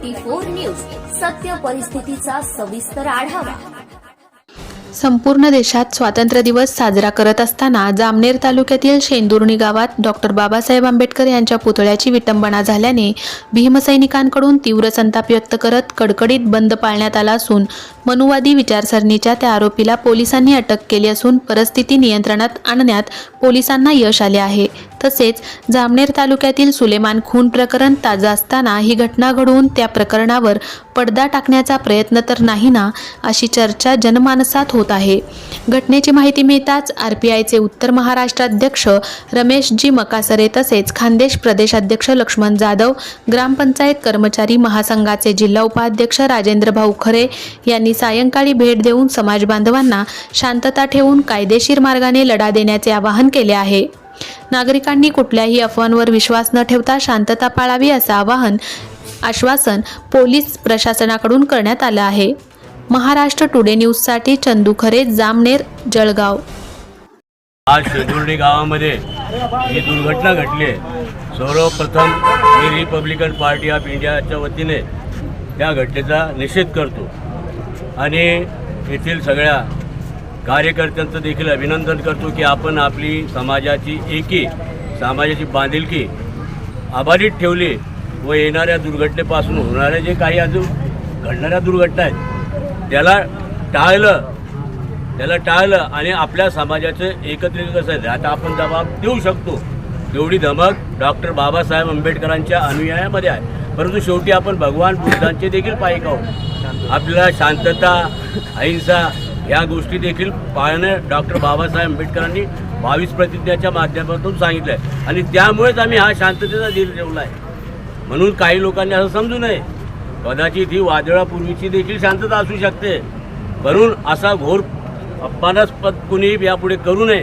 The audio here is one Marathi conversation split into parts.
Twenty four news. सत्य परिस्थितीचा सविस्तर आढावा. संपूर्ण देशात स्वातंत्र्य दिवस साजरा करत असताना जामनेर तालुक्यातील शेंदुर्णी गावात डॉक्टर बाबासाहेब आंबेडकर यांच्या पुतळ्याची विटंबना झाल्याने भीमसैनिकांकडून तीव्र संताप व्यक्त करत कडकडीत बंद पाळण्यात आला असून मनुवादी विचारसरणीच्या त्या आरोपीला पोलिसांनी अटक केली असून परिस्थिती नियंत्रणात आणण्यात पोलिसांना यश आले आहे. तसेच जामनेर तालुक्यातील सुलेमान खून प्रकरण ताजं असताना ही घटना घडवून त्या प्रकरणावर पडदा टाकण्याचा प्रयत्न तर नाही ना अशी चर्चा जनमानसात होत आहे. घटनेची माहिती मिळताच आर पी आयचे उत्तर महाराष्ट्राध्यक्ष रमेशजी मकासरे तसेच खानदेश प्रदेशाध्यक्ष लक्ष्मण जाधव ग्रामपंचायत कर्मचारी महासंघाचे जिल्हा उपाध्यक्ष राजेंद्र भाऊ खरे यांनी सायंकाळी भेट देऊन समाज बांधवांना शांतता ठेवून कायदेशीर मार्गाने लढा देण्याचे आवाहन केले आहे. नागरिकांनी कुठल्याही अफवांवर विश्वास न ठेवता शांतता पाळावी असं आवाहन आश्वासन पोलीस प्रशासनाकडून करण्यात आलं आहे. महाराष्ट्र टुडे न्यूजसाठी चंदू खरे जामनेर जळगाव. आज शेदुर्डी गावामध्ये ही दुर्घटना घडली आहे. सर्वप्रथम मी रिपब्लिकन पार्टी ऑफ इंडियाच्या वतीने या घटनेचा निषेध करतो. आणि येथील सगळ्या कार्यकर्त्यांचं देखील अभिनंदन करतो की आपण आपली समाजाची एकी समाजाची बांधिलकी आभारीत ठेवली व येणाऱ्या दुर्घटनेपासून होणाऱ्या जे काही अजून घडणाऱ्या दुर्घटना आहेत त्याला टाळलं त्याला टाळलं आणि आपल्या समाजाचं एकत्रित कसं आहे आता आपण जबाब देऊ शकतो. तेवढी धमक डॉक्टर बाबासाहेब आंबेडकरांच्या अनुयायामध्ये आहे. परंतु शेवटी आपण भगवान बुद्धांचे देखील पायिक आहोत. आपल्याला शांतता अहिंसा या गोष्टी देखील पाळणं डॉक्टर बाबासाहेब आंबेडकरांनी बावीस प्रतिज्ञाच्या माध्यमातून सांगितलं आहे आणि त्यामुळेच आम्ही हा शांततेचा धीर ठेवला आहे म्हणून काही लोकांनी असं समजू नये. कदाचित ही वादळापूर्वीची देखील शांतता असू शकते. म्हणून असा घोर अपमानास्पद कुणी यापुढे करू नये.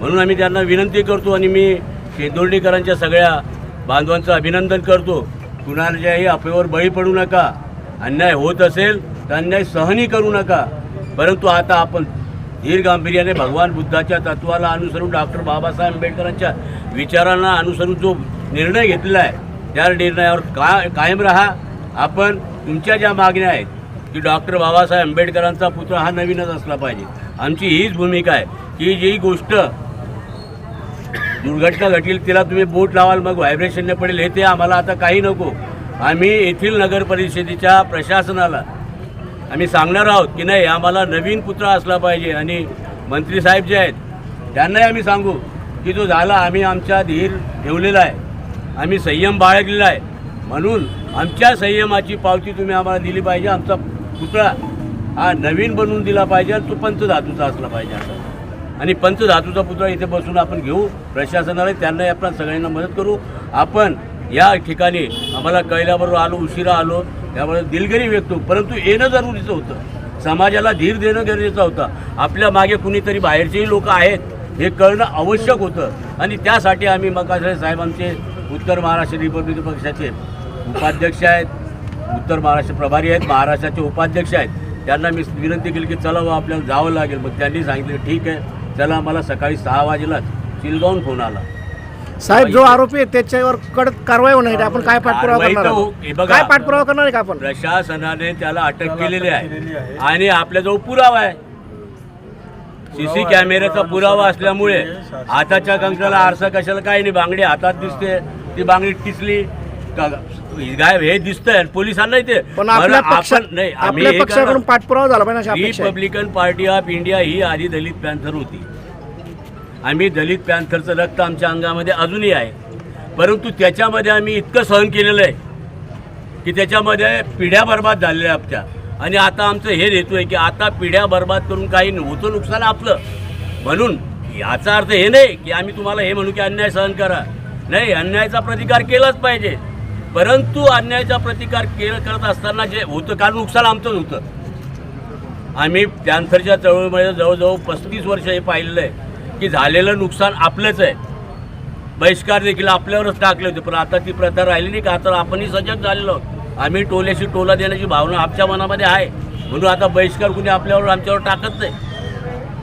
म्हणून आम्ही त्यांना विनंती करतो आणि मी शेंदोर्डीकरांच्या सगळ्या बांधवांचं अभिनंदन करतो. कुणाच्याही अफेवर बळी पडू नका. अन्याय होत असेल तर अन्याय सहनही करू नका. परंतु आता आपण धीर गांभीर्याने भगवान बुद्धाच्या तत्वाला अनुसरून डॉक्टर बाबासाहेब आंबेडकरांच्या विचारांना अनुसरून जो निर्णय घेतलेला आहे त्या निर्णयावर का कायम राहा. आपण तुमच्या ज्या मागण्या आहेत की डॉक्टर बाबासाहेब आंबेडकरांचा पुत्र हा नवीनच असला पाहिजे. आमची हीच भूमिका आहे की जी गोष्ट दुर्घटना घटील तिला तुम्ही बोट लावाल मग व्हायब्रेशनने पडेल हे ते आम्हाला आता काही नको. आम्ही येथील नगर परिषदेच्या प्रशासनाला आम्ही सांगणार आहोत की नाही आम्हाला नवीन पुतळा असला पाहिजे. आणि मंत्री साहेब जे आहेत त्यांनाही आम्ही सांगू की जो झाला आम्ही आमच्या धीर ठेवलेला आहे. आम्ही संयम बाळगलेला आहे. म्हणून आमच्या संयमाची पावती तुम्ही आम्हाला दिली पाहिजे. आमचा पुतळा हा नवीन बनवून दिला पाहिजे आणि तो पंचधातूचा असला पाहिजे असं. आणि पंचधातूचा पुतळा इथे बसून आपण घेऊ. प्रशासनाला त्यांनाही आपण सगळ्यांना मदत करू. आपण या ठिकाणी आम्हाला कळल्याबरोबर आलो उशिरा आलो. त्यामुळे दिलगिरी व्यक्त परंतु येणं जरुरीचं होतं. समाजाला धीर देणं गरजेचं होतं. आपल्या मागे कुणीतरी बाहेरचेही लोक आहेत हे कळणं आवश्यक होतं. आणि त्यासाठी आम्ही मकासरे साहेब आमचे उत्तर महाराष्ट्र रिपब्लिक पक्षाचे उपाध्यक्ष आहेत उत्तर महाराष्ट्र प्रभारी आहेत महाराष्ट्राचे उपाध्यक्ष आहेत. त्यांना मी विनंती केली की चला बुवा आपल्याला जावं लागेल. मग त्यांनी सांगितलं ठीक आहे चला मला सकाळी सहा वाजेलाच चिलगावून फोन आला. साहेब जो आरोपी आहे त्याच्यावर कडक कारवाई होणार आहे. आपण काय पाठपुरावा कारवाई करणार तर आहोत? हो- बघा. काय पाठपुरावा करणार आहे का आपण? प्रशासनाने त्याला अटक केलेली आहे. आणि आपल्याजवळ पुरावा आहे. सीसी कॅमेऱ्याचा पुरावा असल्यामुळे हाताच्या कंकणाला आरसा कशाला काही नाही. बांगडी हातात दिसते ती बांगडी टिचली. का- गायब हे दिसतंय. आणि पोलिसांना ते पण आपल्या पक्ष नाही आम्ही आपल्या हे पक्षाकडून करणार. पाठपुरावा झाला पाहिजे अशी अपेक्षा आहे. रिपब्लिकन पार्टी ऑफ इंडिया ही आधी दलित पॅन्थर होती. आम्ही दलित पॅन्थरचं रक्त आमच्या अंगामध्ये अजूनही आहे. परंतु त्याच्यामध्ये आम्ही इतकं सहन केलेलं आहे की त्याच्यामध्ये पिढ्या बर्बाद झालेल्या आहे आमच्या. आणि आता आमचं हे देतो आहे की आता पिढ्या बर्बाद करून काही होतं नुकसान आपलं. म्हणून याचा अर्थ हे नाही की आम्ही तुम्हाला हे म्हणू की अन्याय सहन करा. नाही अन्यायाचा प्रतिकार केलाच पाहिजे. परंतु अन्यायाचा प्रतिकार केलं करत असताना जे होतं कारण नुकसान आमचंच होतं. आम्ही पॅन्थरच्या चळवळीमध्ये जवळजवळ पस्तीस वर्ष हे पाहिलेलं आहे. की झालेलं नुकसान आपलंच आहे. बहिष्कार देखील आपल्यावरच टाकले होते पण आता ती प्रथा राहिली नाही का? तर आपणही सजग झालेलो आहोत. आम्ही टोल्याशी टोला देण्याची भावना आमच्या मनामध्ये आहे. म्हणून आता बहिष्कार कुणी आपल्यावर आमच्यावर टाकत नाही.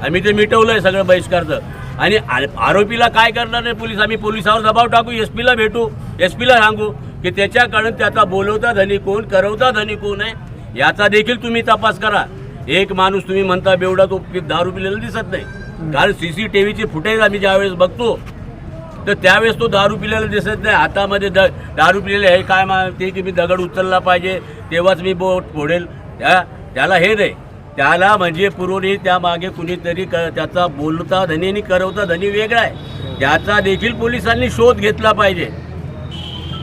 आम्ही ते मिटवलं आहे सगळं बहिष्कारचं. आणि आरोपीला काय करणार नाही पोलीस? आम्ही पोलिसावर दबाव टाकू एस पीला भेटू एस पीला सांगू की त्याच्याकडून त्याचा बोलवता धनी कोण करवता धनी कोण आहे याचा देखील तुम्ही तपास करा. एक माणूस तुम्ही म्हणता बेवडा तो दारू पिलेला दिसत नाही. कारण सीसीटीव्हीची फुटेज आम्ही ज्यावेळेस बघतो तर त्यावेळेस तो दारू पिलेला दिसत नाही. हातामध्ये द दारू पिलेले हे काय मा ते की मी दगड उचलला पाहिजे तेव्हाच मी बोट फोडेल. त्या त्याला हे नाही. त्याला म्हणजे पुरवणी त्यामागे कुणीतरी क त्याचा बोलता धनी आणि करवता धनी वेगळा आहे. त्याचा देखील पोलिसांनी शोध घेतला पाहिजे.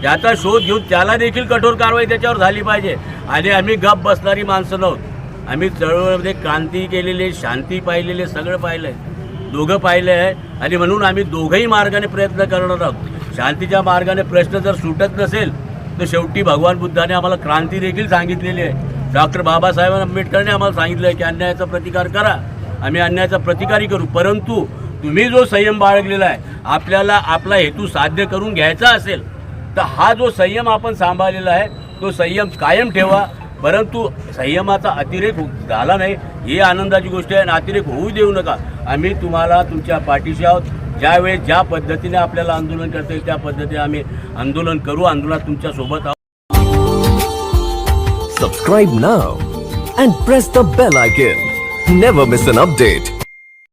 त्याचा शोध घेऊन त्याला देखील कठोर कारवाई त्याच्यावर झाली पाहिजे. आणि आम्ही गप बसणारी माणसं नव्हत. आम्ही चळवळीमध्ये क्रांती केलेली शांती पाहिलेली सगळं पाहिलं आहे दोघं पाहिलं आहे. आणि म्हणून आम्ही दोघंही मार्गाने प्रयत्न करणार आहोत. शांतीच्या मार्गाने प्रश्न जर सुटत नसेल तर शेवटी भगवान बुद्धाने आम्हाला क्रांती देखील सांगितलेली आहे. डॉक्टर बाबासाहेब आंबेडकरने आम्हाला सांगितलं आहे की अन्यायाचा प्रतिकार करा. आम्ही अन्यायाचा प्रतिकारही करू. परंतु तुम्ही जो संयम बाळगलेला आहे आपल्याला आपला हेतू साध्य करून घ्यायचा असेल तर हा जो संयम आपण सांभाळलेला आहे तो संयम कायम ठेवा. परंतु संयमाचा अतिरेक झाला नाही. ही आनंदाची गोष्ट आहे आणि अतिरेक होऊ देऊ नका. आम्ही तुम्हाला तुमच्या पाठीशी आहोत. ज्यावेळेस ज्या पद्धतीने आपल्याला आंदोलन करता येईल त्या पद्धतीने आम्ही आंदोलन करू. आंदोलनात तुमच्यासोबत आहोत. Subscribe now and press the bell icon never miss an update